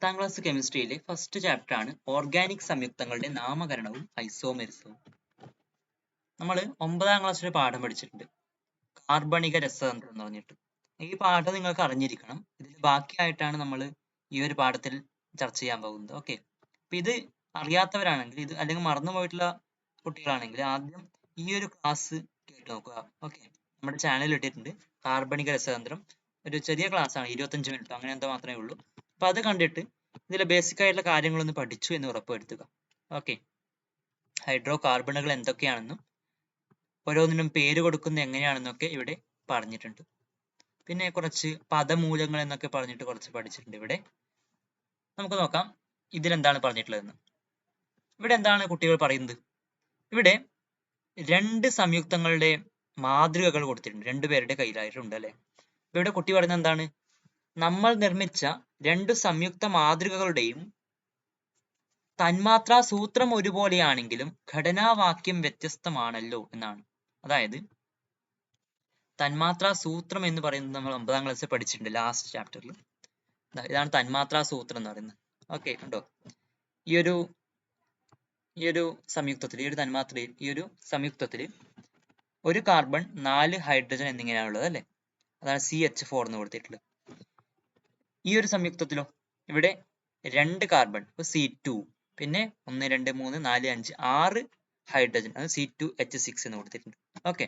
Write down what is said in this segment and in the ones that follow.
പത്താം ക്ലാസ് കെമിസ്ട്രിയിലെ first chapter ആണ് ഓർഗാനിക് സംയുക്തങ്ങളുടെ നാമകരണവും ഐസോമെരിസവും നമ്മൾ ഒമ്പതാം ക്ലാസ്സിലെ പാഠം പഠിച്ചിട്ടുണ്ട്. കാർബണിക രസതന്ത്രം എന്ന് പറഞ്ഞിട്ട്. ഈ പാഠം നിങ്ങൾക്ക് അറിഞ്ഞിരിക്കണം. ഇതിൽ ബാക്കിയായിട്ടാണ് നമ്മൾ ഈ ഒരു പാഠത്തിൽ ചർച്ച ചെയ്യാൻ പോകുന്നത്. ഓക്കെ അപ്പൊ ഇത് അറിയാത്തവരാണെങ്കിൽ ഇത് അല്ലെങ്കിൽ മറന്നുപോയിട്ടുള്ള കുട്ടികളാണെങ്കിൽ ആദ്യം ഈ ഒരു ക്ലാസ് കേട്ട് നോക്കുക. ഓക്കെ നമ്മുടെ ചാനലിൽ ഇട്ടിട്ടുണ്ട് കാർബണിക രസതന്ത്രം. ഒരു ചെറിയ ക്ലാസ് ആണ്. ഇരുപത്തഞ്ച് മിനിറ്റ് അങ്ങനെ എന്തോ മാത്രമേ ഉള്ളൂ. അപ്പൊ അത് കണ്ടിട്ട് ഇതിലെ ബേസിക് ആയിട്ടുള്ള കാര്യങ്ങളൊന്ന് പഠിച്ചു എന്ന് ഉറപ്പുവരുത്തുക. ഓക്കെ ഹൈഡ്രോ കാർബണുകൾ എന്തൊക്കെയാണെന്നും ഓരോന്നിനും പേര് കൊടുക്കുന്നത് എങ്ങനെയാണെന്നൊക്കെ ഇവിടെ പറഞ്ഞിട്ടുണ്ട്. പിന്നെ കുറച്ച് പദമൂലങ്ങൾ എന്നൊക്കെ പറഞ്ഞിട്ട് കുറച്ച് പഠിച്ചിട്ടുണ്ട് ഇവിടെ. നമുക്ക് നോക്കാം ഇതിലെന്താണ് പറഞ്ഞിട്ടുള്ളതെന്ന്. ഇവിടെ എന്താണ് കുട്ടികൾ പറയുന്നത്? ഇവിടെ രണ്ട് സംയുക്തങ്ങളുടെ മാതൃകകൾ കൊടുത്തിട്ടുണ്ട്. രണ്ടുപേരുടെ കയ്യിലായിട്ടുണ്ട് അല്ലെ? ഇവിടെ കുട്ടി പറയുന്നത് എന്താണ്? നമ്മൾ നിർമ്മിച്ച രണ്ട് സംയുക്ത മാതൃകകളുടെയും തന്മാത്രാ സൂത്രം ഒരുപോലെയാണെങ്കിലും ഘടനാവാക്യം വ്യത്യസ്തമാണല്ലോ എന്നാണ്. അതായത് തന്മാത്രാ സൂത്രം എന്ന് പറയുന്നത് നമ്മൾ ഒമ്പതാം ക്ലാസ്സിൽ പഠിച്ചിട്ടുണ്ട് ലാസ്റ്റ് ചാപ്റ്ററിൽ ഇതാണ് തന്മാത്രാ സൂത്രം എന്ന് പറയുന്നത്. ഓക്കെ കണ്ടോ? ഈ ഒരു ഈ ഒരു സംയുക്തത്തിൽ ഈ ഒരു തന്മാത്രയിൽ ഈ ഒരു സംയുക്തത്തിൽ ഒരു കാർബൺ നാല് ഹൈഡ്രജൻ എന്നിങ്ങനെയാണുള്ളത് അല്ലേ? അതാണ് സി എച്ച് ഫോർ എന്ന് കൊടുത്തിട്ടുള്ളത്. ഈ ഒരു സംയുക്തത്തിലോ ഇവിടെ രണ്ട് കാർബൺ സി ടു പിന്നെ ഒന്ന് രണ്ട് മൂന്ന് നാല് അഞ്ച് ആറ് ഹൈഡ്രജൻ അത് സി ടു എച്ച് സിക്സ് എന്ന് കൊടുത്തിട്ടുണ്ട്. ഓക്കെ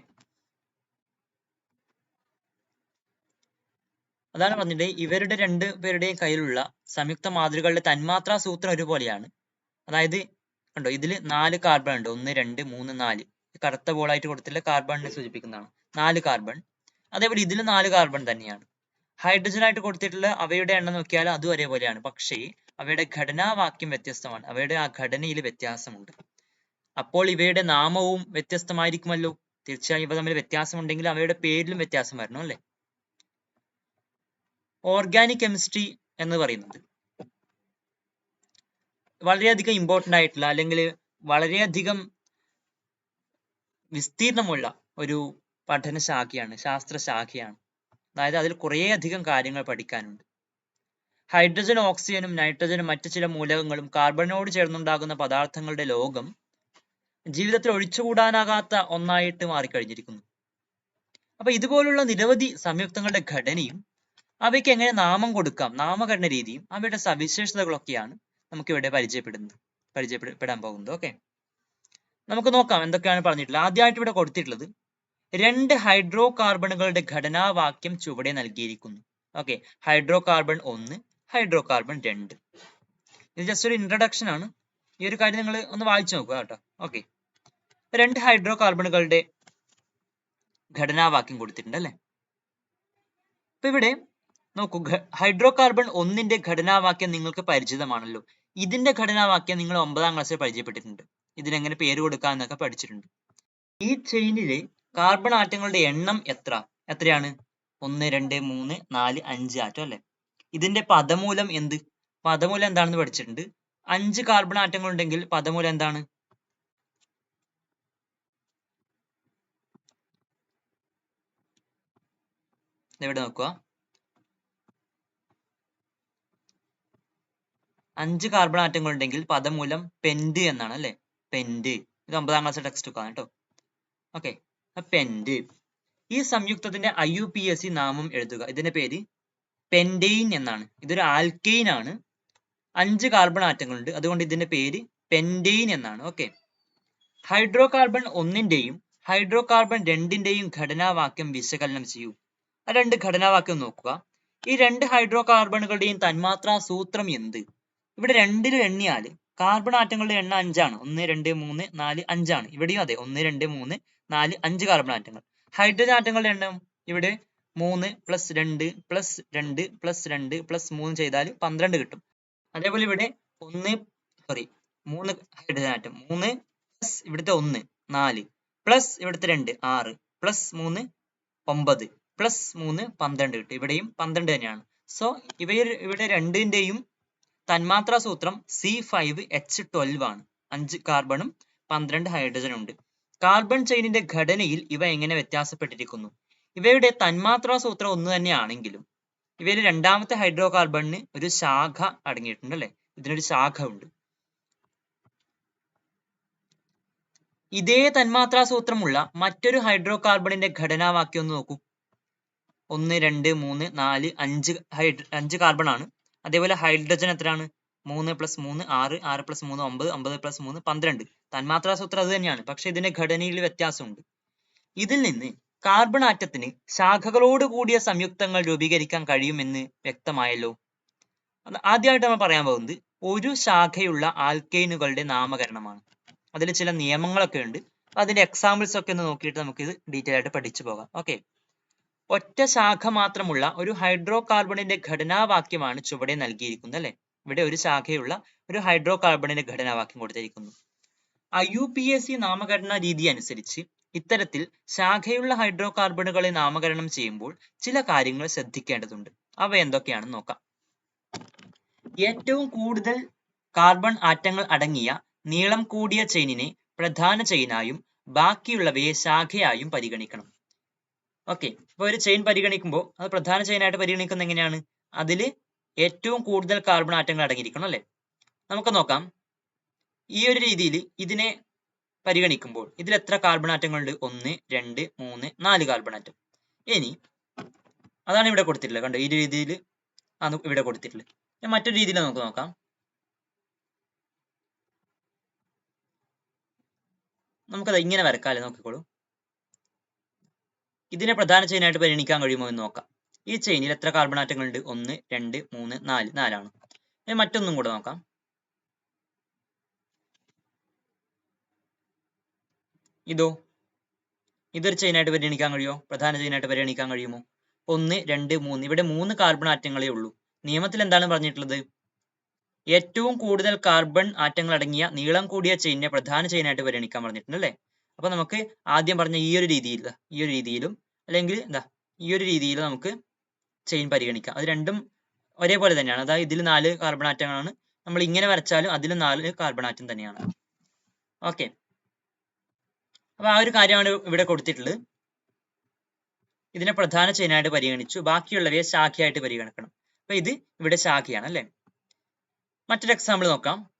അതാണ് പറഞ്ഞിട്ട് ഇവരുടെ രണ്ട് പേരുടെയും കയ്യിലുള്ള സംയുക്ത മാതൃകകളുടെ തന്മാത്രാ സൂത്രം ഒരുപോലെയാണ്. അതായത് കണ്ടോ ഇതിൽ നാല് കാർബൺ ഉണ്ട്. ഒന്ന് രണ്ട് മൂന്ന് നാല്. കറുത്ത ബോളായിട്ട് കൊടുത്തിട്ടുള്ള കാർബണിനെ സൂചിപ്പിക്കുന്നതാണ്. നാല് കാർബൺ അതേപോലെ ഇതിൽ നാല് കാർബൺ തന്നെയാണ്. ഹൈഡ്രജൻ ആയിട്ട് കൊടുത്തിട്ടുള്ള അവയുടെ എണ്ണം നോക്കിയാൽ അതും ഒരേപോലെയാണ്. പക്ഷേ അവയുടെ ഘടനാവാക്യം വ്യത്യസ്തമാണ്. അവയുടെ ആ ഘടനയിൽ വ്യത്യാസമുണ്ട്. അപ്പോൾ ഇവയുടെ നാമവും വ്യത്യസ്തമായിരിക്കുമല്ലോ? തീർച്ചയായും ഇവ തമ്മിൽ വ്യത്യാസമുണ്ടെങ്കിൽ അവയുടെ പേരിലും വ്യത്യാസം വരണം അല്ലേ? ഓർഗാനിക് കെമിസ്ട്രി എന്ന് പറയുന്നത് വളരെയധികം ഇമ്പോർട്ടന്റ് ആയിട്ടുള്ള അല്ലെങ്കിൽ വളരെയധികം വിസ്തീർണമുള്ള ഒരു പഠനശാഖയാണ് ശാസ്ത്രശാഖയാണ്. ശാസ്ത്ര ശാഖയാണ് അതായത് അതിൽ കുറേയധികം കാര്യങ്ങൾ പഠിക്കാനുണ്ട്. ഹൈഡ്രജൻ ഓക്സിജനും നൈട്രജനും മറ്റു ചില മൂലകങ്ങളും കാർബണിനോട് ചേർന്നുണ്ടാകുന്ന പദാർത്ഥങ്ങളുടെ ലോകം ജീവിതത്തിൽ ഒഴിച്ചുകൂടാനാകാത്ത ഒന്നായിട്ട് മാറിക്കഴിഞ്ഞിരിക്കുന്നു. അപ്പൊ ഇതുപോലുള്ള നിരവധി സംയുക്തങ്ങളുടെ ഘടനയും അവയ്ക്ക് എങ്ങനെ നാമം കൊടുക്കാം നാമകരണ രീതിയും അവയുടെ സവിശേഷതകളൊക്കെയാണ് നമുക്ക് ഇവിടെ പരിചയപ്പെടുന്നത് പരിചയപ്പെടാൻ പോകുന്നത്. ഓക്കെ? നമുക്ക് നോക്കാം എന്തൊക്കെയാണ് പറഞ്ഞിട്ടുള്ളത്. ആദ്യമായിട്ട് ഇവിടെ കൊടുത്തിട്ടുള്ളത് രണ്ട് ഹൈഡ്രോ കാർബണുകളുടെ ഘടനാവാക്യം ചുവടെ നൽകിയിരിക്കുന്നു. ഓക്കെ ഹൈഡ്രോ കാർബൺ ഒന്ന് ഹൈഡ്രോ കാർബൺ രണ്ട്. ഇത് ജസ്റ്റ് ഒരു ഇൻട്രഡക്ഷൻ ആണ്. ഈ ഒരു കാര്യം നിങ്ങൾ ഒന്ന് വായിച്ചു നോക്കുക കേട്ടോ. ഓക്കെ രണ്ട് ഹൈഡ്രോ കാർബണുകളുടെ ഘടനാവാക്യം കൊടുത്തിട്ടുണ്ട് അല്ലെ? അപ്പൊ ഇവിടെ നോക്കൂ. ഹൈഡ്രോ കാർബൺ ഒന്നിന്റെ ഘടനാവാക്യം നിങ്ങൾക്ക് പരിചിതമാണല്ലോ. ഇതിന്റെ ഘടനാവാക്യം നിങ്ങൾ ഒമ്പതാം ക്ലാസ്സിൽ പരിചയപ്പെട്ടിട്ടുണ്ട്. ഇതിനെങ്ങനെ പേര് കൊടുക്കാന്നൊക്കെ പഠിച്ചിട്ടുണ്ട്. ഈ ചെയിനിലെ കാർബൺ ആറ്റങ്ങളുടെ എണ്ണം എത്ര? എത്രയാണ്? ഒന്ന് രണ്ട് മൂന്ന് നാല് അഞ്ച് ആറ്റം അല്ലെ? ഇതിന്റെ പദമൂലം എന്ത്? പദമൂലം എന്താണെന്ന് പഠിച്ചിട്ടുണ്ട്. അഞ്ച് കാർബൺ ആറ്റങ്ങൾ ഉണ്ടെങ്കിൽ പദമൂലം എന്താണ്? ഇവിടെ നോക്കുക. അഞ്ച് കാർബൺ ആറ്റങ്ങൾ ഉണ്ടെങ്കിൽ പദമൂലം പെന്റ് എന്നാണ് അല്ലെ? പെന്റ് ഇത് ഒമ്പതാം ക്ലാസ് ടെക്സ്റ്റ് ബുക്കാണ് കേട്ടോ. ഓക്കെ പെന്റ് ഈ സംയുക്തത്തിന്റെ I U P S C നാമം എഴുതുക. ഇതിന്റെ പേര് പെൻഡെയിൻ എന്നാണ്. ഇതൊരു ആൽക്കെയിൻ ആണ്. അഞ്ച് കാർബൺ ആറ്റങ്ങളുണ്ട്. അതുകൊണ്ട് ഇതിന്റെ പേര് പെൻഡെയിൻ എന്നാണ്. ഓക്കെ ഹൈഡ്രോ കാർബൺ ഒന്നിന്റെയും ഹൈഡ്രോ കാർബൺ രണ്ടിന്റെയും ഘടനാവാക്യം വിശകലനം ചെയ്യൂ. ആ രണ്ട് ഘടനാവാക്യം നോക്കുക. ഈ രണ്ട് ഹൈഡ്രോ കാർബണുകളുടെയും തന്മാത്രാ സൂത്രം എന്ത്? ഇവിടെ രണ്ടിൽ എണ്ണിയാൽ കാർബൺ ആറ്റങ്ങളുടെ എണ്ണം അഞ്ചാണ്. ഒന്ന് രണ്ട് മൂന്ന് നാല് അഞ്ചാണ്. ഇവിടെയും അതെ. ഒന്ന് രണ്ട് മൂന്ന് നാല് അഞ്ച് കാർബൺ ആറ്റങ്ങൾ. ഹൈഡ്രജൻ ആറ്റങ്ങളുടെ എണ്ണം ഇവിടെ മൂന്ന് പ്ലസ് രണ്ട് പ്ലസ് രണ്ട് പ്ലസ് രണ്ട് പ്ലസ് മൂന്ന് ചെയ്താൽ പന്ത്രണ്ട് കിട്ടും. അതേപോലെ ഇവിടെ ഒന്ന് സോറി മൂന്ന് ഹൈഡ്രജൻ ആറ്റം. മൂന്ന് പ്ലസ് ഇവിടുത്തെ ഒന്ന് നാല് പ്ലസ് ഇവിടുത്തെ രണ്ട് ആറ് പ്ലസ് മൂന്ന് ഒമ്പത് പ്ലസ് മൂന്ന് പന്ത്രണ്ട് കിട്ടും. ഇവിടെയും പന്ത്രണ്ട് തന്നെയാണ്. സോ ഇവയിൽ ഇവിടെ രണ്ടിന്റെയും തന്മാത്രാ സൂത്രം സി ഫൈവ് എച്ച് ട്വൽവ് ആണ്. അഞ്ച് കാർബണും പന്ത്രണ്ട് ഹൈഡ്രജനും ഉണ്ട്. കാർബൺ ചെയിനിന്റെ ഘടനയിൽ ഇവ എങ്ങനെ വ്യത്യാസപ്പെട്ടിരിക്കുന്നു? ഇവയുടെ തന്മാത്രാ സൂത്രം ഒന്ന് തന്നെയാണെങ്കിലും ഇവയിൽ രണ്ടാമത്തെ ഹൈഡ്രോ കാർബണിന് ഒരു ശാഖ അടങ്ങിയിട്ടുണ്ട് അല്ലെ? ഇതിനൊരു ശാഖ ഉണ്ട് ഇതേ തന്മാത്രാ സൂത്രമുള്ള മറ്റൊരു ഹൈഡ്രോ കാർബണിന്റെ ഘടനാവാക്യം ഒന്ന് നോക്കൂ. ഒന്ന് രണ്ട് മൂന്ന് നാല് അഞ്ച് ഹൈഡ്ര അഞ്ച് കാർബൺ ആണ്. അതേപോലെ ഹൈഡ്രജൻ എത്രയാണ്? മൂന്ന് പ്ലസ് മൂന്ന് ആറ് ആറ് പ്ലസ് മൂന്ന് ഒമ്പത് ഒമ്പത് പ്ലസ് മൂന്ന് പന്ത്രണ്ട്. തന്മാത്രാ സൂത്രം അത് തന്നെയാണ്. പക്ഷെ ഇതിന്റെ ഘടനയിൽ വ്യത്യാസമുണ്ട്. ഇതിൽ നിന്ന് കാർബൺ ആറ്റത്തിന് ശാഖകളോട് കൂടിയ സംയുക്തങ്ങൾ രൂപീകരിക്കാൻ കഴിയുമെന്ന് വ്യക്തമായല്ലോ. ആദ്യമായിട്ട് നമ്മൾ പറയാൻ പോകുന്നത് ഒരു ശാഖയുള്ള ആൽക്കൈനുകളുടെ നാമകരണമാണ്. അതിൽ ചില നിയമങ്ങളൊക്കെ ഉണ്ട്. അതിന്റെ എക്സാമ്പിൾസ് ഒക്കെ ഒന്ന് നോക്കിയിട്ട് നമുക്ക് ഇത് ഡീറ്റെയിൽ ആയിട്ട് പഠിച്ചു പോകാം. ഓക്കെ ഒറ്റ ശാഖ മാത്രമുള്ള ഒരു ഹൈഡ്രോ കാർബണിന്റെ ഘടനാവാക്യമാണ് ചുവടെ നൽകിയിരിക്കുന്നത് അല്ലെ? ഇവിടെ ഒരു ശാഖയുള്ള ഒരു ഹൈഡ്രോ കാർബണിന്റെ ഘടനാവാക്യം കൊടുത്തിരിക്കുന്നു. യു പി എസ് സി നാമകരണ രീതി അനുസരിച്ച് ഇത്തരത്തിൽ ശാഖയുള്ള ഹൈഡ്രോ കാർബണുകളെ നാമകരണം ചെയ്യുമ്പോൾ ചില കാര്യങ്ങൾ ശ്രദ്ധിക്കേണ്ടതുണ്ട്. അവ എന്തൊക്കെയാണെന്ന് നോക്കാം. ഏറ്റവും കൂടുതൽ കാർബൺ ആറ്റങ്ങൾ അടങ്ങിയ നീളം കൂടിയ ചെയിനിനെ പ്രധാന ചെയിനായും ബാക്കിയുള്ളവയെ ശാഖയായും പരിഗണിക്കണം. ഓക്കെ അപ്പൊ ഒരു ചെയിൻ പരിഗണിക്കുമ്പോൾ അത് പ്രധാന ചെയിനായിട്ട് പരിഗണിക്കുന്നത് എങ്ങനെയാണ്? അതിൽ ഏറ്റവും കൂടുതൽ കാർബൺ ആറ്റങ്ങൾ അടങ്ങിയിരിക്കണം അല്ലേ? നമുക്ക് നോക്കാം. ഈ ഒരു രീതിയിൽ ഇതിനെ പരിഗണിക്കുമ്പോൾ ഇതിൽ എത്ര കാർബൺ ആറ്റങ്ങളുണ്ട്? ഒന്ന് രണ്ട് മൂന്ന് നാല് കാർബൺ ആറ്റം. ഇനി അതാണ് ഇവിടെ കൊടുത്തിട്ടുള്ളത്. കണ്ടോ? ഈ രീതിയിൽ ആണ് ഇവിടെ കൊടുത്തിട്ടുള്ളത്. മറ്റൊരു രീതിയിൽ നമുക്ക് നോക്കാം. നമുക്കത് ഇങ്ങനെ വരക്കാല്ലേ നോക്കിക്കോളൂ. ഇതിനെ പ്രധാന ചെയിനായിട്ട് പരിഗണിക്കാൻ കഴിയുമോ എന്ന് നോക്കാം. ഈ ചെയിനിൽ എത്ര കാർബൺ ആറ്റങ്ങൾ ഉണ്ട് ഒന്ന് രണ്ട് മൂന്ന് നാല്. നാലാണ്. ഇനി മറ്റൊന്നും കൂടെ നോക്കാം. ഇതോ? ഇതൊരു ചെയിനായിട്ട് പരിഗണിക്കാൻ കഴിയുമോ? പ്രധാന ചെയിനായിട്ട് പരിഗണിക്കാൻ കഴിയുമോ? ഒന്ന് രണ്ട് മൂന്ന്. ഇവിടെ മൂന്ന് കാർബൺ ആറ്റങ്ങളേ ഉള്ളൂ. നിയമത്തിൽ എന്താണ് പറഞ്ഞിട്ടുള്ളത്? ഏറ്റവും കൂടുതൽ കാർബൺ ആറ്റങ്ങൾ അടങ്ങിയ നീളം കൂടിയ ചെയിനിനെ പ്രധാന ചെയിനായിട്ട് പരിഗണിക്കാൻ പറഞ്ഞിട്ടുണ്ട് അല്ലേ? അപ്പൊ നമുക്ക് ആദ്യം പറഞ്ഞ ഈ ഒരു രീതിയിൽ ഈ ഒരു രീതിയിലും അല്ലെങ്കിൽ എന്താ ഈ ഒരു രീതിയിൽ നമുക്ക് ചെയിൻ പരിഗണിക്കാം. അത് രണ്ടും ഒരേപോലെ തന്നെയാണ്. അതായത് ഇതിൽ നാല് കാർബൺ ആറ്റങ്ങളാണ് നമ്മൾ ഇങ്ങനെ വരച്ചാലും അതിൽ നാല് കാർബൺ ആറ്റം തന്നെയാണ്. ഓക്കെ അപ്പൊ ആ ഒരു കാര്യമാണ് ഇവിടെ കൊടുത്തിട്ടുള്ളത്. ഇതിനെ പ്രധാന ചെയിനായിട്ട് പരിഗണിച്ചു. ബാക്കിയുള്ളവയെ ശാഖയായിട്ട് പരിഗണിക്കണം. അപ്പൊ ഇത് ഇവിടെ ശാഖയാണ് അല്ലെ? മറ്റൊരു എക്സാമ്പിൾ നോക്കാം.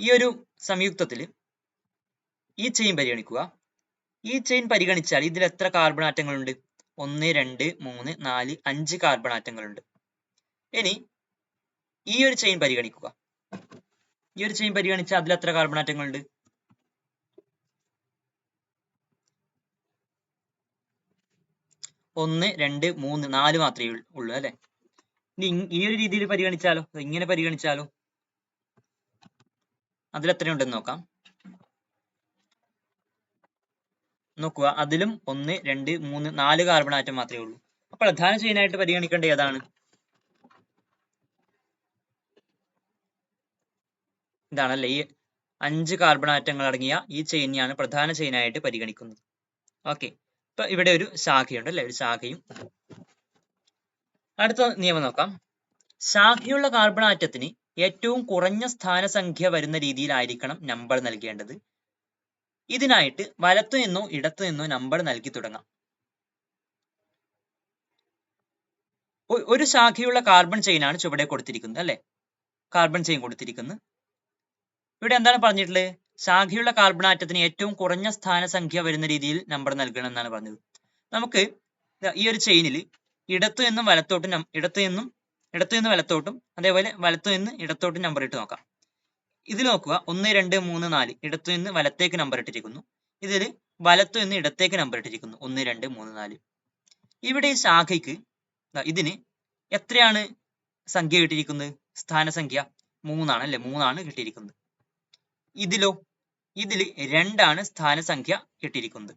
ഈ ഒരു സംയുക്തത്തിൽ ഈ ചെയിൻ പരിഗണിക്കുക. ഈ ചെയിൻ പരിഗണിച്ചാൽ ഇതിൽ എത്ര കാർബൺ ആറ്റങ്ങളുണ്ട്? ഒന്ന് രണ്ട് മൂന്ന് നാല് അഞ്ച് കാർബൺ ആറ്റങ്ങളുണ്ട്. ഇനി ഈ ഒരു ചെയിൻ പരിഗണിക്കുക. ഈ ഒരു ചെയിൻ പരിഗണിച്ചാൽ അതിൽ എത്ര കാർബൺ ആറ്റങ്ങളുണ്ട്? ഒന്ന് രണ്ട് മൂന്ന് നാല് മാത്രമേ ഉള്ളൂ അല്ലെ? ഇനി ഈ ഒരു രീതിയിൽ പരിഗണിച്ചാലോ? ഇങ്ങനെ പരിഗണിച്ചാലോ? അതിൽ എത്രയുണ്ടെന്ന് നോക്കാം. നോക്കുക. അതിലും ഒന്ന് രണ്ട് മൂന്ന് നാല് കാർബൺ ആറ്റം മാത്രമേ ഉള്ളൂ. അപ്പൊ പ്രധാന ചെയിനായിട്ട് പരിഗണിക്കേണ്ട ഏതാണ്? ഇതാണല്ലേ ഈ അഞ്ച് കാർബൺ ആറ്റങ്ങൾ അടങ്ങിയ ഈ ചെയിനെയാണ് പ്രധാന ചെയിനായിട്ട് പരിഗണിക്കുന്നത്. ഓക്കെ ഇപ്പൊ ഇവിടെ ഒരു ശാഖയുണ്ട് അല്ലെ? ഒരു ശാഖയും. അടുത്ത നിയമം നോക്കാം. ശാഖയുള്ള കാർബൺ ആറ്റത്തിന് ഏറ്റവും കുറഞ്ഞ സ്ഥാനസംഖ്യ വരുന്ന രീതിയിലായിരിക്കണം നമ്പർ നൽകേണ്ടത്. ഇതിനായിട്ട് വലത്തു നിന്നോ ഇടത്തു നിന്നോ നമ്പർ നൽകി തുടങ്ങാം. ഒരു ശാഖയുള്ള കാർബൺ ചെയിനാണ് ചുവടെ കൊടുത്തിരിക്കുന്നത് അല്ലെ? കാർബൺ ചെയിൻ കൊടുത്തിരിക്കുന്നത് ഇവിടെ എന്താണ് പറഞ്ഞിട്ടുള്ളത്? ശാഖയുള്ള കാർബൺ ആറ്റത്തിന് ഏറ്റവും കുറഞ്ഞ സ്ഥാനസംഖ്യ വരുന്ന രീതിയിൽ നമ്പർ നൽകണം എന്നാണ് പറഞ്ഞത്. നമുക്ക് ഈ ഒരു ചെയിനിൽ ഇടത്തു നിന്നും വലത്തോട്ടും ഇടത്തു നിന്നും ഇടത്തു നിന്ന് വലത്തോട്ടും അതേപോലെ വലത്തു നിന്ന് ഇടത്തോട്ടും നമ്പർ ഇട്ട് നോക്കാം. ഇതിൽ നോക്കുക. ഒന്ന് രണ്ട് മൂന്ന് നാല്. ഇടത്തു നിന്ന് വലത്തേക്ക് നമ്പർ ഇട്ടിരിക്കുന്നു. ഇതിൽ വലത്തു നിന്ന് ഇടത്തേക്ക് നമ്പർ ഇട്ടിരിക്കുന്നു. ഒന്ന് രണ്ട് മൂന്ന് നാല്. ഇവിടെ ഈ ശാഖയ്ക്ക് ഇതിന് എത്രയാണ് സംഖ്യ കിട്ടിയിരിക്കുന്നത്? സ്ഥാനസംഖ്യ മൂന്നാണ് അല്ലെ? മൂന്നാണ് കിട്ടിയിരിക്കുന്നത്. ഇതിലോ? ഇതിൽ രണ്ടാണ് സ്ഥാനസംഖ്യ കിട്ടിയിരിക്കുന്നത്.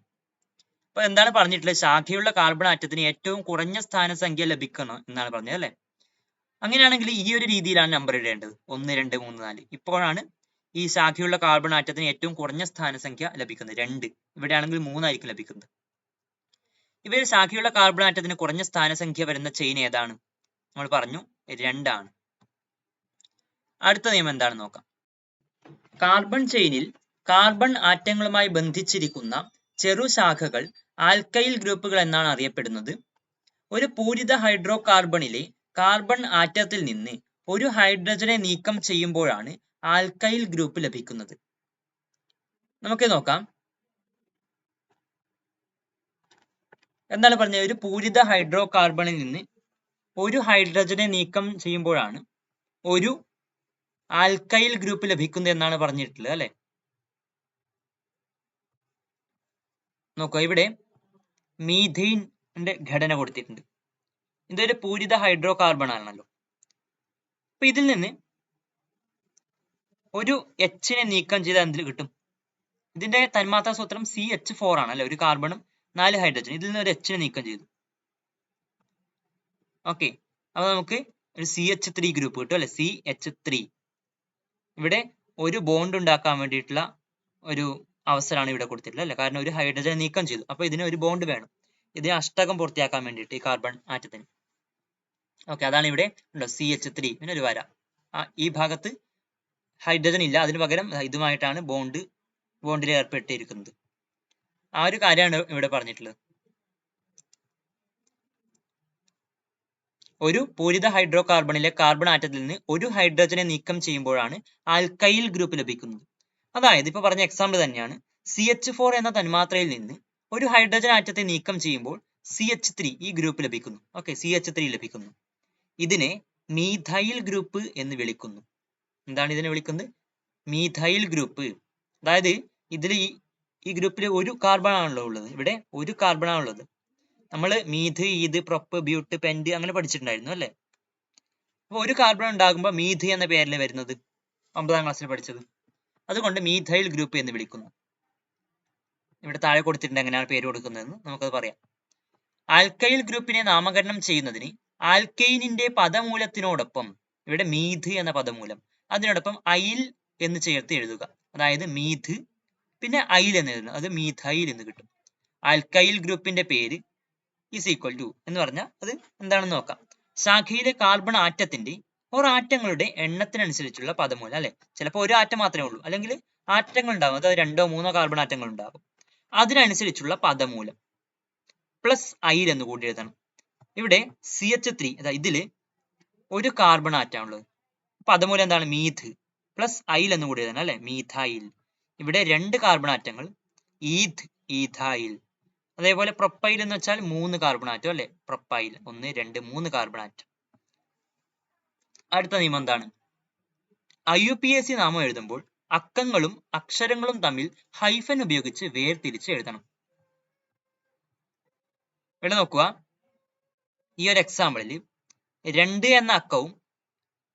അപ്പൊ എന്താണ് പറഞ്ഞിട്ടുള്ളത്? ശാഖയുള്ള കാർബൺ ആറ്റത്തിന് ഏറ്റവും കുറഞ്ഞ സ്ഥാനസംഖ്യ ലഭിക്കണം എന്നാണ് പറഞ്ഞത് അല്ലെ? അങ്ങനെയാണെങ്കിൽ ഈ ഒരു രീതിയിലാണ് നമ്പർ ഇടേണ്ടത്. ഒന്ന് രണ്ട് മൂന്ന് നാല്. ഇപ്പോഴാണ് ഈ ശാഖയുള്ള കാർബൺ ആറ്റത്തിന് ഏറ്റവും കുറഞ്ഞ സ്ഥാനസംഖ്യ ലഭിക്കുന്നത്. രണ്ട്. ഇവിടെയാണെങ്കിൽ മൂന്നായിരിക്കും ലഭിക്കുന്നത്. ഇവയിൽ ശാഖയുള്ള കാർബൺ ആറ്റത്തിന് കുറഞ്ഞ സ്ഥാനസംഖ്യ വരുന്ന ചെയിൻ ഏതാണ്? നമ്മൾ പറഞ്ഞു രണ്ടാണ്. അടുത്ത നിയമം എന്താണെന്ന് നോക്കാം. കാർബൺ ചെയിനിൽ കാർബൺ ആറ്റങ്ങളുമായി ബന്ധിച്ചിരിക്കുന്ന ചെറു ശാഖകൾ ആൽക്കൈൽ ഗ്രൂപ്പുകൾ എന്നാണ് അറിയപ്പെടുന്നത്. ഒരു പൂരിത ഹൈഡ്രോ കാർബണിലെ കാർബൺ ആറ്റത്തിൽ നിന്ന് ഒരു ഹൈഡ്രജനെ നീക്കം ചെയ്യുമ്പോഴാണ് ആൽക്കൈൽ ഗ്രൂപ്പ് ലഭിക്കുന്നത്. നമുക്ക് നോക്കാം. എന്താണ് പറഞ്ഞത്? ഒരു പൂരിത ഹൈഡ്രോ കാർബണിൽ നിന്ന് ഒരു ഹൈഡ്രജനെ നീക്കം ചെയ്യുമ്പോഴാണ് ഒരു ആൽക്കൈൽ ഗ്രൂപ്പ് ലഭിക്കുന്നത് എന്നാണ് പറഞ്ഞിട്ടുള്ളത് അല്ലെ? നോക്കുക ഇവിടെ മീഥീന്റെ ഘടന കൊടുത്തിട്ടുണ്ട്. ഇതൊരു പൂരിത ഹൈഡ്രോ കാർബൺ ആണല്ലോ. അപ്പൊ ഇതിൽ നിന്ന് ഒരു എച്ചിനെ നീക്കം ചെയ്താൽ എന്തിൽ കിട്ടും? ഇതിന്റെ തന്മാത്രാ സൂത്രം സി എച്ച് ഫോർ ആണ് ഒരു കാർബണും നാല് ഹൈഡ്രജൻ ഇതിൽ നിന്ന് ഒരു എച്ചിനെ നീക്കം ചെയ്തു. ഓക്കെ അപ്പൊ നമുക്ക് ഒരു സി എച്ച് ത്രീ ഗ്രൂപ്പ് കിട്ടും അല്ലെ? സി എച്ച് ത്രീ ഇവിടെ ഒരു ബോണ്ട് ഉണ്ടാക്കാൻ വേണ്ടിയിട്ടുള്ള ഒരു അവസരമാണ് ഇവിടെ കൊടുത്തിട്ടുള്ളത് അല്ലെ? കാരണം ഒരു ഹൈഡ്രജൻ നീക്കം ചെയ്തു. അപ്പൊ ഇതിന് ഒരു ബോണ്ട് വേണം. ഇതിനെ അഷ്ടകം പൂർത്തിയാക്കാൻ വേണ്ടിയിട്ട് ഈ കാർബൺ ആറ്റത്തിന്. ഓക്കെ അതാണ് ഇവിടെ ഉണ്ടോ സി എച്ച് ത്രീ പിന്നെ ഒരു വര. ഈ ഭാഗത്ത് ഹൈഡ്രജൻ ഇല്ല അതിന് പകരം ഇതുമായിട്ടാണ് ബോണ്ട് ബോണ്ടിൽ ഏർപ്പെട്ടിരിക്കുന്നത്. ആ ഒരു കാര്യമാണ് ഇവിടെ പറഞ്ഞിട്ടുള്ളത്. ഒരു പൂരിത ഹൈഡ്രോ കാർബണിലെ കാർബൺ ആറ്റത്തിൽ നിന്ന് ഒരു ഹൈഡ്രജനെ നീക്കം ചെയ്യുമ്പോഴാണ് ആൽക്കൈൽ ഗ്രൂപ്പ് ലഭിക്കുന്നത്. അതായത് ഇപ്പൊ പറഞ്ഞ എക്സാമ്പിൾ തന്നെയാണ് സി എച്ച് ഫോർ എന്ന തന്മാത്രയിൽ നിന്ന് ഒരു ഹൈഡ്രജൻ ആറ്റത്തെ നീക്കം ചെയ്യുമ്പോൾ സി എച്ച് ത്രീ ഈ ഗ്രൂപ്പ് ലഭിക്കുന്നു. ഓക്കെ സി എച്ച് ത്രീ ലഭിക്കുന്നു. ഇതിനെ മീഥൈൽ ഗ്രൂപ്പ് എന്ന് വിളിക്കുന്നു. എന്താണ് ഇതിനെ വിളിക്കുന്നത്? Methyl group. അതായത് ഇതിൽ ഈ ഈ ഗ്രൂപ്പിൽ ഒരു കാർബൺ ആണല്ലോ ഉള്ളത്. ഇവിടെ ഒരു കാർബൺ ആണുള്ളത് നമ്മൾ മീഥ് ഈത് പ്രൊപ്പ് ബ്യൂട്ട് പെൻഡ് അങ്ങനെ പഠിച്ചിട്ടുണ്ടായിരുന്നു അല്ലേ? അപ്പൊ ഒരു കാർബൺ ഉണ്ടാകുമ്പോൾ മീഥ് എന്ന പേരിൽ വരുന്നത് ഒമ്പതാം ക്ലാസ്സിൽ പഠിച്ചത്. അതുകൊണ്ട് മീഥൈൽ ഗ്രൂപ്പ് എന്ന് വിളിക്കുന്നു. ഇവിടെ താഴെ കൊടുത്തിട്ടുണ്ട് എങ്ങനെയാണ് പേര് കൊടുക്കുന്നതെന്ന് നമുക്കത് പറയാം. ആൽക്കൈൽ ഗ്രൂപ്പിനെ നാമകരണം ചെയ്യുന്നതിന് ആൽക്കൈനിന്റെ പദമൂലത്തിനോടൊപ്പം ഇവിടെ മീഥ് എന്ന പദമൂലം അതിനോടൊപ്പം ഐൽ എന്ന് ചേർത്ത് എഴുതുക. അതായത് മീഥ് പിന്നെ ഐൽ എന്ന് എഴുതുന്നു അത് മീഥൈൽ എന്ന് കിട്ടും. ആൽക്കൈൽ ഗ്രൂപ്പിന്റെ പേര് ഈസ് ഈക്വൽ ടു എന്ന് പറഞ്ഞാൽ അത് എന്താണെന്ന് നോക്കാം. ശാഖയിലെ കാർബൺ ആറ്റത്തിന്റെ ഓർ ആറ്റങ്ങളുടെ എണ്ണത്തിനനുസരിച്ചുള്ള പദമൂലം അല്ലെ? ചിലപ്പോൾ ഒരു ആറ്റം മാത്രമേ ഉള്ളൂ. അല്ലെങ്കിൽ ആറ്റങ്ങൾ ഉണ്ടാവും. അതായത് രണ്ടോ മൂന്നോ കാർബൺ ആറ്റങ്ങൾ ഉണ്ടാകും അതിനനുസരിച്ചുള്ള പദമൂലം. പ്ലസ് ഐൽ എന്ന് കൂടി എഴുതണം. ഇവിടെ സി എച്ച് ത്രീ അതായത് ഇതിൽ ഒരു കാർബൺ ആറ്റാണുള്ളത് അതുമൂലം എന്താണ്? മീഥ് പ്ലസ് ഐൽ എന്ന് കൂടി എഴുതണം അല്ലെ? മീഥായിൽ ഇവിടെ രണ്ട് കാർബൺ ആറ്റങ്ങൾ ഈഥ് ഈഥായിൽ അതേപോലെ പ്രൊപ്പൈൽ എന്ന് വെച്ചാൽ മൂന്ന് കാർബൺ ആറ്റം അല്ലെ? പ്രൊപ്പൈൽ ഒന്ന് രണ്ട് മൂന്ന് കാർബൺ ആറ്റം അടുത്ത നിയമം എന്താണ്? I U P S C നാമം എഴുതുമ്പോൾ അക്കങ്ങളും അക്ഷരങ്ങളും തമ്മിൽ ഹൈഫൻ ഉപയോഗിച്ച് വേർതിരിച്ച് എഴുതണം. ഇവിടെ നോക്കുക. ഈ ഒരു എക്സാമ്പിളിൽ രണ്ട് എന്ന അക്കവും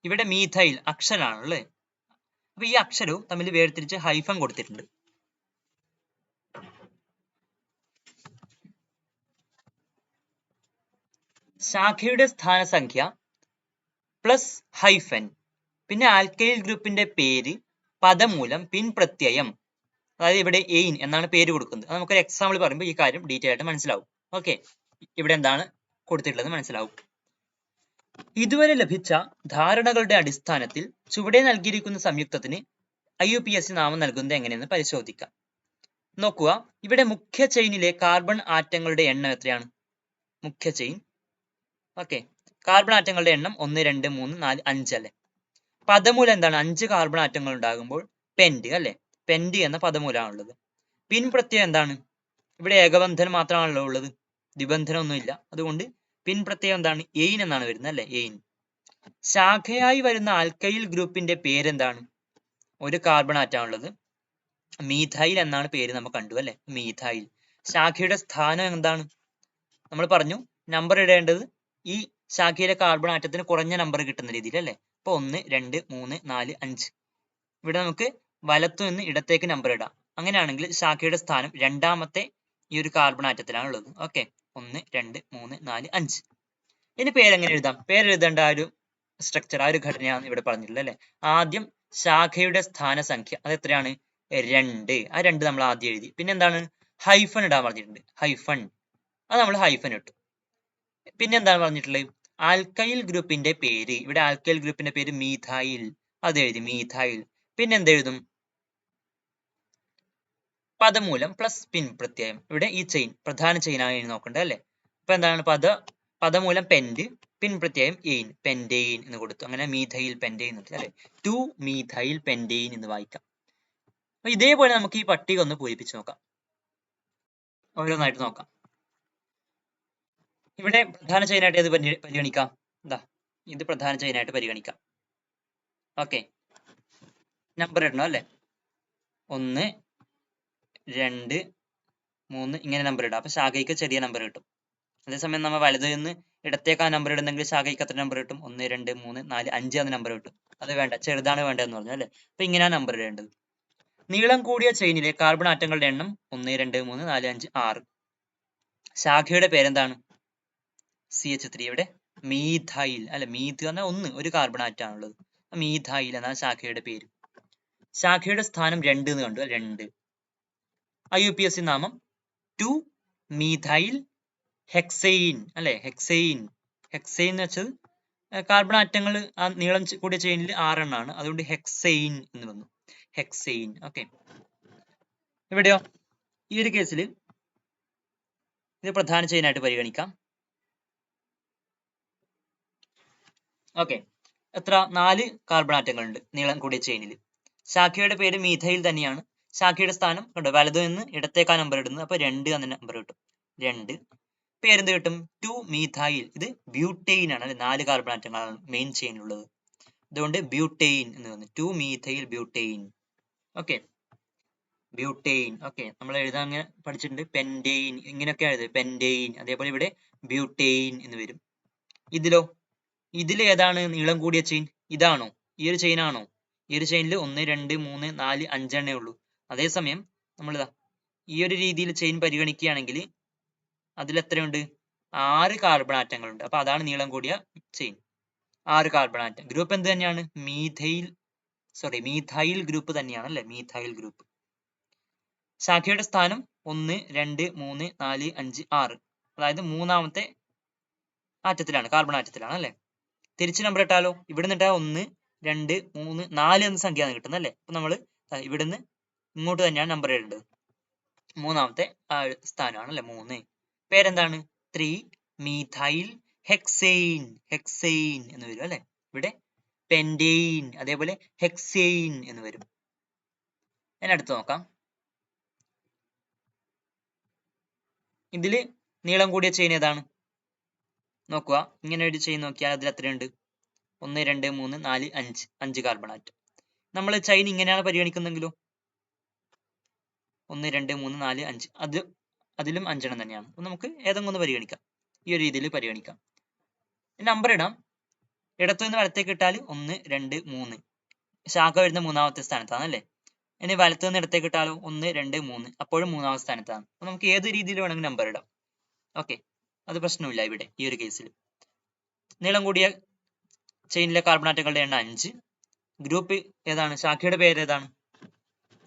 ഇവിടെ മീഥൈൽ അക്ഷരാണല്ലേ അപ്പൊ ഈ അക്ഷരവും തമ്മിൽ വേർതിരിച്ച് ഹൈഫൻ കൊടുത്തിട്ടുണ്ട്. ശാഖയുടെ സ്ഥാനസംഖ്യ പ്ലസ് ഹൈഫൻ പിന്നെ ആൽക്കൈൽ ഗ്രൂപ്പിന്റെ പേര് പദമൂലം പിൻ പ്രത്യയം. അതായത് ഇവിടെ എയിൻ എന്നാണ് പേര് കൊടുക്കുന്നത്. നമുക്കൊരു എക്സാമ്പിൾ പറയുമ്പോൾ ഈ കാര്യം ഡീറ്റെയിൽ ആയിട്ട് മനസ്സിലാവും. ഓക്കെ ഇവിടെ എന്താണ് കൊടുത്തിട്ടുള്ളത് മനസ്സിലാവും. ഇതുവരെ ലഭിച്ച ധാരണകളുടെ അടിസ്ഥാനത്തിൽ ചുവടെ നൽകിയിരിക്കുന്ന സംയുക്തത്തിന് I U P S C നാമം നൽകുന്നത് എങ്ങനെയെന്ന് പരിശോധിക്കാം. നോക്കുക ഇവിടെ മുഖ്യ ചെയിനിലെ കാർബൺ ആറ്റങ്ങളുടെ എണ്ണം എത്രയാണ്? മുഖ്യ ചെയിൻ. ഓക്കെ കാർബൺ ആറ്റങ്ങളുടെ എണ്ണം ഒന്ന് രണ്ട് മൂന്ന് നാല് അഞ്ച് അല്ലെ? പദമൂലം എന്താണ്? അഞ്ച് കാർബൺ ആറ്റങ്ങൾ ഉണ്ടാകുമ്പോൾ പെൻഡ് അല്ലെ? പെൻഡ് എന്ന പദമൂലമാണുള്ളത് പിൻ പ്രത്യയം എന്താണ്? ഇവിടെ ഏകബന്ധനം മാത്രമാണല്ലോ ഉള്ളത്. ദ്വിബന്ധനം ഒന്നുമില്ല അതുകൊണ്ട് പിൻ പ്രത്യയം എന്താണ്? എയിൻ എന്നാണ് വരുന്നത് അല്ലെ? എയിൻ ശാഖയായി വരുന്ന ആൽക്കൈൽ ഗ്രൂപ്പിന്റെ പേരെന്താണ്? ഒരു കാർബൺ ആറ്റാണുള്ളത് മീഥൈൽ എന്നാണ് പേര് നമ്മൾ കണ്ടു അല്ലെ? മീഥൈൽ ശാഖയുടെ സ്ഥാനം എന്താണ്? നമ്മൾ പറഞ്ഞു നമ്പർ ഇടേണ്ടത് ഈ ശാഖയിലെ കാർബൺ ആറ്റത്തിന് കുറഞ്ഞ നമ്പർ കിട്ടുന്ന രീതിയിൽ അല്ലെ? അപ്പൊ ഒന്ന് രണ്ട് മൂന്ന് നാല് അഞ്ച്. ഇവിടെ നമുക്ക് വലത്തു നിന്ന് ഇടത്തേക്ക് നമ്പർ ഇടാം. അങ്ങനെയാണെങ്കിൽ ശാഖയുടെ സ്ഥാനം രണ്ടാമത്തെ ഈ ഒരു കാർബൺ ആറ്റത്തിലാണ് ഉള്ളത്. ഓക്കെ ഒന്ന് രണ്ട് മൂന്ന് നാല് അഞ്ച്. ഇനി പേരെങ്ങനെ എഴുതാം? പേര് എഴുതേണ്ട ആ ഒരു സ്ട്രക്ചർ ആ ഒരു ഘടനയാണ് ഇവിടെ പറഞ്ഞിട്ടുള്ളത് അല്ലെ? ആദ്യം ശാഖയുടെ സ്ഥാന സംഖ്യ അത് എത്രയാണ്? രണ്ട്. ആ രണ്ട് നമ്മൾ ആദ്യം എഴുതി. പിന്നെ എന്താണ്? ഹൈഫൺ ഇടാൻ പറഞ്ഞിട്ടുണ്ട്. ഹൈഫൺ അത് നമ്മൾ ഹൈഫൺ ഇട്ടു. പിന്നെ എന്താണ് പറഞ്ഞിട്ടുള്ളത്? ആൽക്കൈൽ ഗ്രൂപ്പിന്റെ പേര്. ഇവിടെ ആൽക്കൈൽ ഗ്രൂപ്പിന്റെ പേര് മീഥൈൽ. അത് എഴുതി മീഥൈൽ. പിന്നെ എന്തെഴുതും പദമൂലം പ്ലസ് പിൻ പ്രത്യയം. ഇവിടെ ഈ ചെയിൻ പ്രധാന ചെയിൻ ആയി നോക്കേണ്ടത് അല്ലെ? അപ്പൊ എന്താണ് പദ? പദമൂലം പെൻഡ് പിൻ പ്രത്യയം എയിൻ പെൻഡെയിൻ എന്ന് കൊടുത്തു. അങ്ങനെ മീഥൈൽ പെൻഡെയിൻ എന്ന് അല്ലെ? ടു മീഥൈൽ പെൻഡെയിൻ എന്ന് വായിക്കാം. അപ്പൊ ഇതേപോലെ നമുക്ക് ഈ പട്ടിക ഒന്ന് പൂരിപ്പിച്ച് നോക്കാം. ഓരോന്നായിട്ട് നോക്കാം. ഇവിടെ പ്രധാന ചെയിനായിട്ട് ഏത് പരി- പരിഗണിക്കാം? എന്താ ഇത് പ്രധാന ചെയിനായിട്ട് പരിഗണിക്കാം. ഓക്കെ നമ്പർ ഇടണം അല്ലേ? ഒന്ന് രണ്ട് മൂന്ന് ഇങ്ങനെ നമ്പർ ഇടാം. അപ്പൊ ശാഖയ്ക്ക് ചെറിയ നമ്പർ കിട്ടും. അതേസമയം നമ്മൾ വലത് നിന്ന് ഇടത്തേക്ക് ആ നമ്പർ ഇടുന്നെങ്കിൽ ശാഖയ്ക്ക് എത്ര നമ്പർ കിട്ടും? ഒന്ന് രണ്ട് മൂന്ന് നാല് അഞ്ച് എന്ന നമ്പർ കിട്ടും. അത് വേണ്ട. ചെറുതാണ് വേണ്ടതെന്ന് പറഞ്ഞു അല്ലേ? അപ്പൊ ഇങ്ങനെയാണ് നമ്പർ ഇടേണ്ടത്. നീളം കൂടിയ ചെയിനിലെ കാർബൺ ആറ്റങ്ങളുടെ എണ്ണം ഒന്ന് രണ്ട് മൂന്ന് നാല് അഞ്ച് ആറ്. ശാഖയുടെ പേരെന്താണ്? സി എച്ച് ത്രീ ഇവിടെ മീഥൈൽ അല്ലെ മീത്ത് പറഞ്ഞാൽ ഒന്ന് ഒരു കാർബൺ ആറ്റാണുള്ളത് മീഥൈൽ എന്നാണ് ശാഖയുടെ പേര്. ശാഖയുടെ സ്ഥാനം രണ്ട് എന്ന് കണ്ടു? രണ്ട്. I U P S C നാമം ടു മീഥൈൽ ഹെക്സെയിൻ അല്ലെ? ഹെക്സെയിൻ ഹെക്സെയിൻ എന്ന് വെച്ചത് കാർബൺ ആറ്റങ്ങൾ ആ നീളം കൂടിയ ചെയിനിൽ ആറെണ്ണമാണ് അതുകൊണ്ട് ഹെക്സെയിൻ എന്ന് വന്നു. ഹെക്സെയിൻ ഓക്കെ ഇവിടെയോ ഈ ഒരു കേസിൽ ഇത് പ്രധാന ചെയിനായിട്ട് പരിഗണിക്കാം. ഓക്കെ എത്ര? നാല് കാർബൺ ആറ്റങ്ങളുണ്ട് നീളം കൂടിയ ചെയിനിൽ ശാഖയുടെ പേര് മീഥൈൽ തന്നെയാണ്. ശാഖയുടെ സ്ഥാനം കണ്ടോ? വലതു നിന്ന് ഇടത്തേക്കാ നമ്പർ ഇടുന്നത്. അപ്പോൾ രണ്ട് എന്ന നമ്പർ കിട്ടും. രണ്ട്. പേരെന്ത് കിട്ടും? ടു മീഥൈൽ ഇത് ബ്യൂട്ടെയിൻ ആണ്. അല്ലെ? നാല് കാർബൺ ആറ്റങ്ങളാണ് മെയിൻ ചെയിനിലുള്ളത് അതുകൊണ്ട് ബ്യൂട്ടെയിൻ എന്ന് പറഞ്ഞു two methyl butane okay butane okay നമ്മൾ എഴുതാൻ അങ്ങനെ പഠിച്ചിട്ടുണ്ട്. പെൻഡെയിൻ ഇങ്ങനെയൊക്കെ എഴുതുക. പെൻഡെയിൻ അതേപോലെ ഇവിടെ ബ്യൂട്ടെയിൻ എന്ന് വരും. ഇതിലോ? ഇതിൽ ഏതാണ് നീളം കൂടിയ ചെയിൻ ഇതാണോ? ഈ ഒരു ചെയിൻ ആണോ? ഈ ഒരു ചെയിനിൽ ഒന്ന് രണ്ട് മൂന്ന് നാല് അഞ്ചെണ്ണേ ഉള്ളൂ. അതേസമയം നമ്മൾ ഇതാ ഈ ഒരു രീതിയിൽ ചെയിൻ പരിഗണിക്കുകയാണെങ്കിൽ അതിൽ എത്രയുണ്ട് ആറ് കാർബൺ ആറ്റങ്ങളുണ്ട് അപ്പോൾ അതാണ് നീളം കൂടിയ ചെയിൻ ആറ് കാർബൺ ആറ്റം ഗ്രൂപ്പ് എന്ത് തന്നെയാണ്? മീഥൈൽ സോറി മീഥൈൽ ഗ്രൂപ്പ് തന്നെയാണ് അല്ലേ മീഥൈൽ ഗ്രൂപ്പ് ശാഖയുടെ സ്ഥാനം ഒന്ന് രണ്ട് മൂന്ന് നാല് അഞ്ച് ആറ്. അതായത് മൂന്നാമത്തെ ആറ്റത്തിലാണ് കാർബൺ ആറ്റത്തിലാണ് അല്ലേ? തിരിച്ച് നമ്പർ ഇട്ടാലോ? ഇവിടെ നിന്നിട്ടാ ഒന്ന് രണ്ട് മൂന്ന് നാല് എന്ന സംഖ്യയാണ് കിട്ടുന്നത് അല്ലേ? അപ്പൊ നമ്മൾ ഇവിടുന്ന് ഇങ്ങോട്ട് തന്നെയാണ് നമ്പർ ഇടേണ്ടത്. മൂന്നാമത്തെ സ്ഥാനമാണ് അല്ലെ മൂന്ന്. പേരെന്താണ്? ത്രീ മീഥൈൽ ഹെക്സെയിൻ ഹെക്സെയിൻ എന്ന് വരും അല്ലെ? ഇവിടെ പെൻഡെയിൻ അതേപോലെ ഹെക്സെയിൻ എന്ന് വരും. ഞാൻ അടുത്ത് നോക്കാം. ഇതിൽ നീളം കൂടിയ ചെയിൻ ഏതാണ്? നോക്കുക. ഇങ്ങനെ ഒരു ചെയിൻ നോക്കിയാൽ അതിൽ എത്രയുണ്ട് ഒന്ന് രണ്ട് മൂന്ന് നാല് അഞ്ച്. അഞ്ച് കാർബൺ ആറ്റം നമ്മൾ ചെയിൻ ഇങ്ങനെയാണ് പരിഗണിക്കുന്നെങ്കിലോ ഒന്ന് രണ്ട് മൂന്ന് നാല് അഞ്ച്. അത് അതിലും അഞ്ചെണ്ണം തന്നെയാണ്. അപ്പൊ നമുക്ക് ഏതെങ്കിലും ഒന്ന് പരിഗണിക്കാം. ഈ ഒരു രീതിയിൽ പരിഗണിക്കാം. നമ്പർ ഇടാം. ഇടത്തു നിന്ന് വലത്തേക്ക് ഇട്ടാൽ ഒന്ന് രണ്ട് മൂന്ന്. ശാഖ വരുന്ന മൂന്നാമത്തെ സ്ഥാനത്താണ് അല്ലേ? ഇനി വലത്തു നിന്ന് ഇടത്തേക്ക് ഇട്ടാലോ? ഒന്ന് രണ്ട് മൂന്ന്. അപ്പോഴും മൂന്നാമത്തെ സ്ഥാനത്താണ്. അപ്പൊ നമുക്ക് ഏത് രീതിയിൽ വേണമെങ്കിൽ നമ്പർ ഇടാം. ഓക്കെ. അത് പ്രശ്നമില്ല ഇവിടെ ഈ ഒരു കേസിൽ നീളം കൂടിയ ചെയിനിലെ കാർബൺ ആറ്റങ്ങളുടെ എണ്ണം അഞ്ച്. ഗ്രൂപ്പ് ഏതാണ്? ശാഖയുടെ പേര് ഏതാണ്?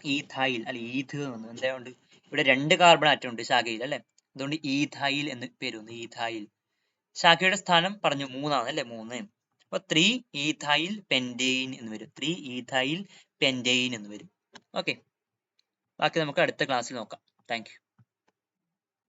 ഈഥൈൽ അല്ലെ ഈഥ് എന്ന് എന്തുകൊണ്ട് ഇവിടെ രണ്ട് കാർബൺ ആറ്റം ഉണ്ട് ശാഖയിൽ അല്ലെ? അതുകൊണ്ട് ഈഥൈൽ എന്ന് പേര് വന്നു ഈഥൈൽ ശാഖയുടെ സ്ഥാനം പറഞ്ഞു മൂന്നാണ് അല്ലെ? മൂന്ന്. അപ്പൊ ത്രീ ഈഥൈൽ പെൻഡെയിൻ എന്ന് വരും. ത്രീ ഈഥൈൽ പെൻഡെയിൻ എന്ന് വരും. ഓക്കെ ബാക്കി നമുക്ക് അടുത്ത ക്ലാസ്സിൽ നോക്കാം. താങ്ക്